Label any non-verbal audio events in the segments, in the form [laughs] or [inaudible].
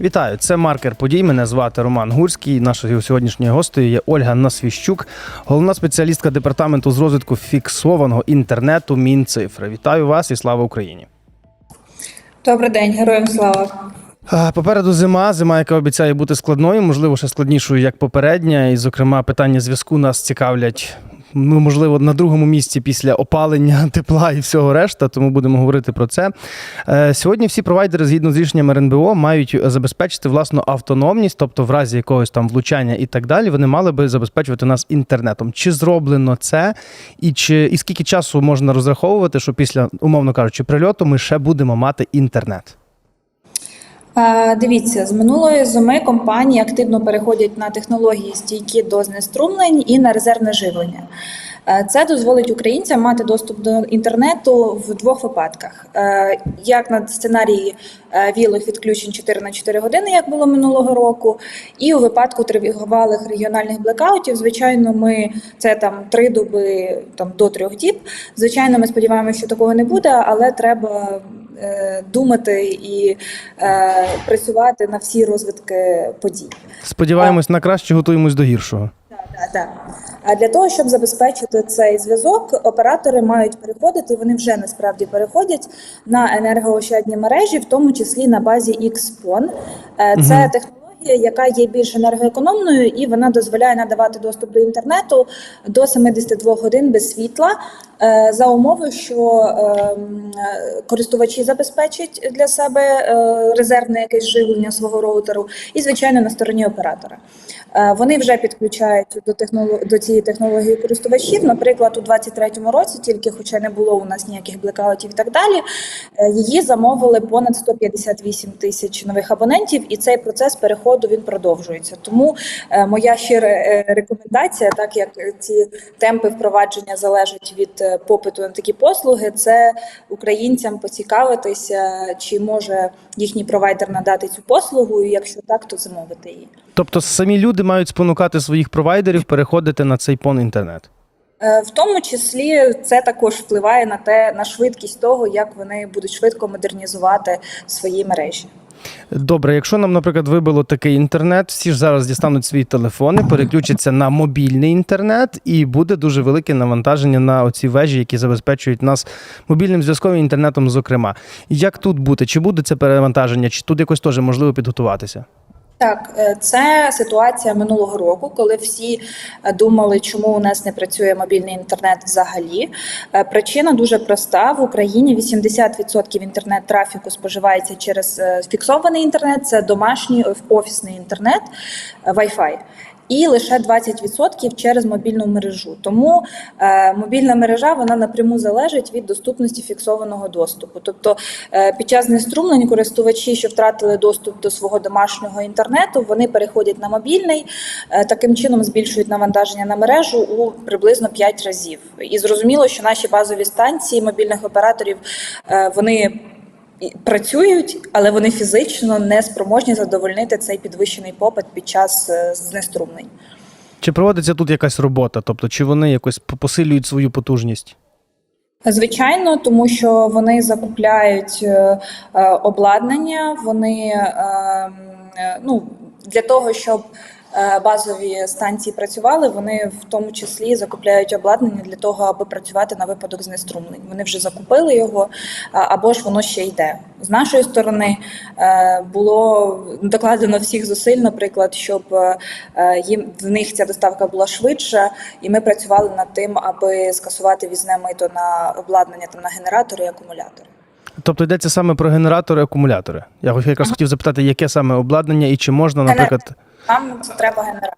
Вітаю, це маркер подій. Мене звати Роман Гурський. Нашою сьогоднішньою гостею є Ольга Насвіщук, головна спеціалістка департаменту з розвитку фіксованого інтернету Мінцифри. Вітаю вас і слава Україні! Добрий день, героям слава. Попереду зима, зима, яка обіцяє бути складною, можливо, ще складнішою, як попередня. І, зокрема, питання зв'язку нас цікавлять. Ну, можливо, на другому місці після опалення, [laughs] тепла і всього решта, тому будемо говорити про це. Е, Сьогодні всі провайдери, згідно з рішенням РНБО, мають забезпечити власну автономність, тобто в разі якогось там влучання і так далі, вони мали би забезпечувати нас інтернетом. Чи зроблено це, і чи і скільки часу можна розраховувати, що після, умовно кажучи, прильоту ми ще будемо мати інтернет? Дивіться, з минулої зими компанії активно переходять на технології стійкі до знеструмлень і на резервне живлення. Е, Це дозволить українцям мати доступ до інтернету в двох випадках: Е, як на сценарії е, вілих відключень 4 на 4 години, як було минулого року, і у випадку тривалих регіональних блекаутів, звичайно, ми це там три доби там до трьох діб. Звичайно, ми сподіваємося, що такого не буде, але треба думати і е, працювати на всі розвитки подій. Сподіваємось на краще, готуємось до гіршого. Так, так. А для того, щоб забезпечити цей зв'язок, оператори мають переходити, і вони вже насправді переходять на енергоощадні мережі, в тому числі на базі XPON. Це Це технологія, яка є більш енергоекономною, і вона дозволяє надавати доступ до інтернету до 72 годин без світла е, за умови, що ем, е, користувачі забезпечать для себе е, резервне якесь живлення свого роутеру, і звичайно на стороні оператора. Е, Вони вже підключають до технолог... до цієї технології користувачів. Наприклад, у 2023 році, тільки хоча не було у нас ніяких блекаутів і так далі, е, її замовили понад 158 тисяч нових абонентів, і цей процес переходу він продовжується. Тому е, моя щира е, рекомендація, так як ці темпи впровадження залежать від е, попиту на такі послуги, це українцям поцікавитися, чи може їхній провайдер надати цю послугу, і якщо так, то замовити її. Тобто самі люди мають спонукати своїх провайдерів переходити на цей пон інтернет. Е, В тому числі це також впливає на те на швидкість того, як вони будуть швидко модернізувати свої мережі. Добре, якщо нам, наприклад, вибило такий інтернет, всі ж зараз дістануть свої телефони, переключаться на мобільний інтернет, і буде дуже велике навантаження на оці вежі, які забезпечують нас мобільним зв'язком і інтернетом, зокрема. Як тут бути? Чи буде це перевантаження, чи тут якось теж можливо підготуватися? Так, е, це ситуація минулого року, коли всі е, думали, чому у нас не працює мобільний інтернет взагалі. Е, Причина дуже проста: в Україні 80% інтернет-трафіку споживається через фіксований інтернет, це домашній офісний інтернет, Wi-Fi. І лише 20% через мобільну мережу. Тому е, мобільна мережа вона напряму залежить від доступності фіксованого доступу. Тобто е, під час знеструмлень користувачі, що втратили доступ до свого домашнього інтернету, вони переходять на мобільний, е, таким чином збільшують навантаження на мережу у приблизно 5 разів. І зрозуміло, що наші базові станції мобільних операторів е, вони. Працюють, але вони фізично не спроможні задовольнити цей підвищений попит під час е, знеструмлень. Чи проводиться тут якась робота? Тобто, чи вони якось посилюють свою потужність? Звичайно, тому що вони закупляють е, е, обладнання, вони е, е, ну, для того, щоб базові станції працювали, вони в тому числі закупляють обладнання для того, аби працювати на випадок знеструмлень. Вони вже закупили його, або ж воно ще йде. З нашої сторони е, було докладено всіх зусиль, наприклад, щоб е, е, їм в них ця доставка була швидша, і ми працювали над тим, аби скасувати візне мито на обладнання там на генератори і акумулятори. Тобто йдеться саме про генератори, акумулятори. Я якраз хотів запитати, яке саме обладнання і чи можна, наприклад, Нам треба генератор.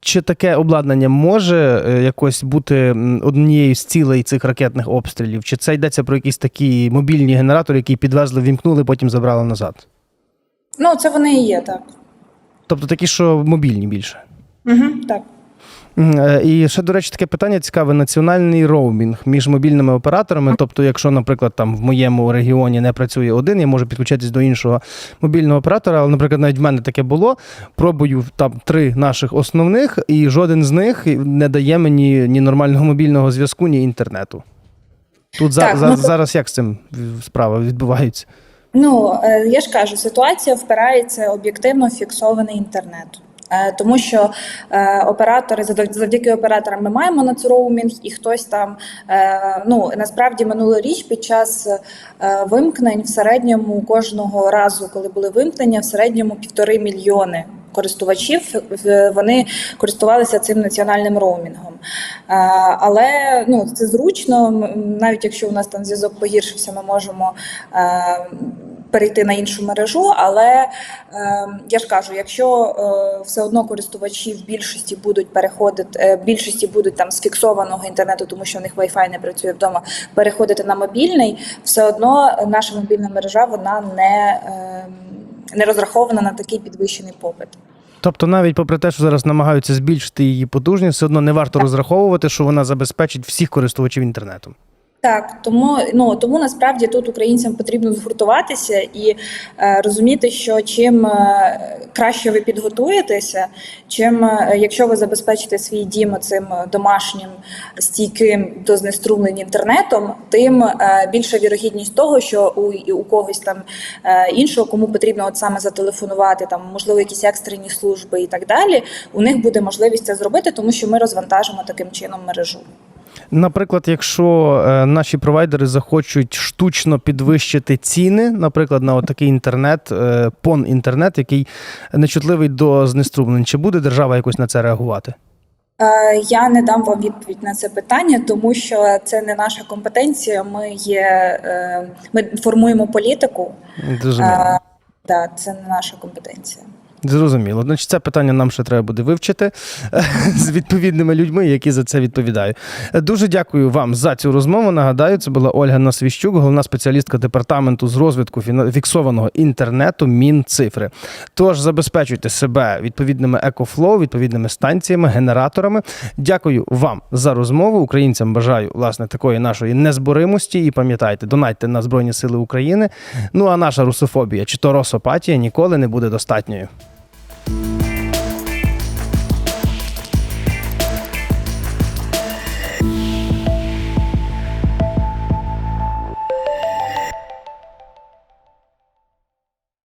чи таке обладнання може е, якось бути однією з цілей цих ракетних обстрілів? Чи це йдеться про якісь такі мобільні генератори, які підвезли, вімкнули, потім забрали назад? Ну це вони і є, так. Тобто такі, що мобільні більше. Угу, так. Е, І ще, до речі, таке питання цікаве: національний роумінг між мобільними операторами. Тобто, якщо, наприклад, там в моєму регіоні не працює один, я можу підключитись до іншого мобільного оператора. Але, наприклад, навіть в мене таке було. Пробую там три наших основних, і жоден з них не дає мені ні нормального мобільного зв'язку, ні інтернету. Тут за, Так, за- ну, зараз як з цим справа відбувається? Ну е, я ж кажу, ситуація впирається об'єктивно в фіксований інтернет. Е, Тому що е, оператори завдяки- операторам ми маємо на це роумінг, і хтось там е, ну насправді минулоріч під час вимкнень в середньому кожного разу, коли були вимкнення, в середньому півтори мільйони користувачів вони користувалися цим національним роумінгом. Але ну це зручно. Навіть якщо у нас там зв'язок погіршився, ми можемо перейти на іншу мережу. Але е, я ж кажу, якщо е, все одно користувачі в більшості будуть переходити, е, більшості будуть там з фіксованого інтернету, тому що у них Wi-Fi не працює вдома, переходити на мобільний, все одно наша мобільна мережа вона не, е, не розрахована на такий підвищений попит. Тобто, навіть попри те, що зараз намагаються збільшити її потужність, все одно не варто розраховувати, що вона забезпечить всіх користувачів інтернетом. Так, тому ну тому насправді тут українцям потрібно згуртуватися і е, розуміти, що чим е, краще ви підготуєтеся, чим е, якщо ви забезпечите свій дім цим домашнім стійким до знеструмлення інтернетом, тим е, більша вірогідність того, що у, у когось там е, іншого, кому потрібно от саме зателефонувати, там можливо якісь екстрені служби і так далі. У них буде можливість це зробити, тому що ми розвантажимо таким чином мережу. Наприклад, якщо е, наші провайдери захочуть штучно підвищити ціни, наприклад, на такий інтернет, е, пон інтернет, який нечутливий до знеструмлень, чи буде держава якось на це реагувати? Е, Я не дам вам відповідь на це питання, тому що це не наша компетенція. Ми є ми формуємо політику. Зрозуміло. Е, Да, це не наша компетенція. Зрозуміло. Значить, це питання нам ще треба буде вивчити е, з відповідними людьми, які за це відповідають. Дуже дякую вам за цю розмову. Нагадаю, це була Ольга Насвіщук, головна спеціалістка департаменту з розвитку фіксованого інтернету Мінцифри. Тож забезпечуйте себе відповідними екофлоу, відповідними станціями, генераторами. Дякую вам за розмову. Українцям бажаю власне такої нашої незборимості. І пам'ятайте, донайте на Збройні Сили України. Ну а наша русофобія чи то росопатія ніколи не буде достатньою.